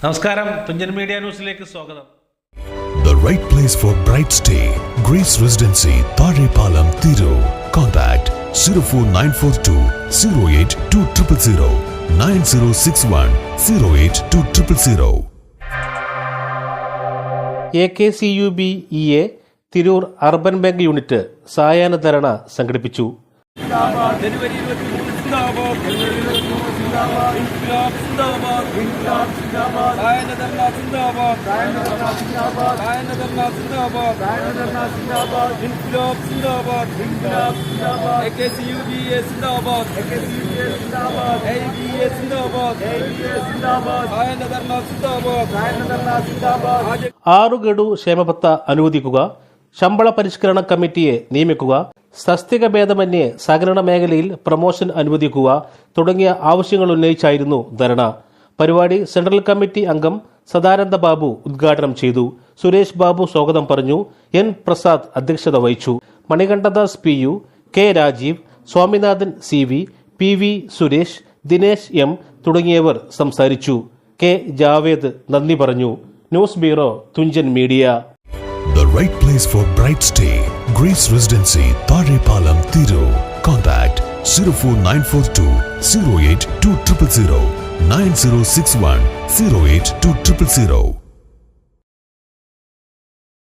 നമസ്കാരം തുഞ്ചൻ മീഡിയ ന്യൂസിലേക്ക് സ്വാഗതം The right place for bright stay. Grace Residency, Palam, Thiru. Contact 04942 08200 9061 08200. A K C U B E A Tirur urban bank unit സായാഹ്ന ധരണ സംഘടിപ്പിച്ചു జిందాబాద్ ఇంక్లాబ్ జిందాబాద్. ఇంక్లాబ్ జిందాబాద్. రాయన ధర్నా జిందాబాద్. రాయన ధర్నా జిందాబాద్. రాయన జిందాబాద్. రాయన జిందాబాద్. జిందాబాద్ జిందాబాద్. జిందాబాద్ జిందాబాద్. ఏబీఏ జిందాబాద్. ఏబీఏ జిందాబాద్. రాయన జిందాబాద్. రాయన జిందాబాద్. ఆరుగడు క్షేమభత్త ಅನುವುದಿಕುಗ శంబళ పరిష్కరణ కమిటీ ನೇಮಿಕುಗ സസ്തിക ഭേദമന്യേ സഹകരണ മേഖലയിൽ പ്രമോഷൻ അനുവദിക്കുക തുടങ്ങിയ ആവശ്യങ്ങൾ ഉന്നയിച്ചായിരുന്നു ധർണ. പരിപാടി സെൻട്രൽ കമ്മിറ്റി അംഗം സദാനന്ദ ബാബു ഉദ്ഘാടനം ചെയ്തു. സുരേഷ് ബാബു സ്വാഗതം പറഞ്ഞു. എൻ പ്രസാദ് അധ്യക്ഷത വഹിച്ചു. Manikandadas P U K Rajeev Swaminathan C V P V Suresh Dinesh M തുടങ്ങിയവർ സംസാരിച്ചു. കെ ജാവേദ് നന്ദി പറഞ്ഞു. News bureau Thunchan media. The right place for bright stay. Grace Residency, Palam, Thiru. Contact 04942 08200 9061 08200.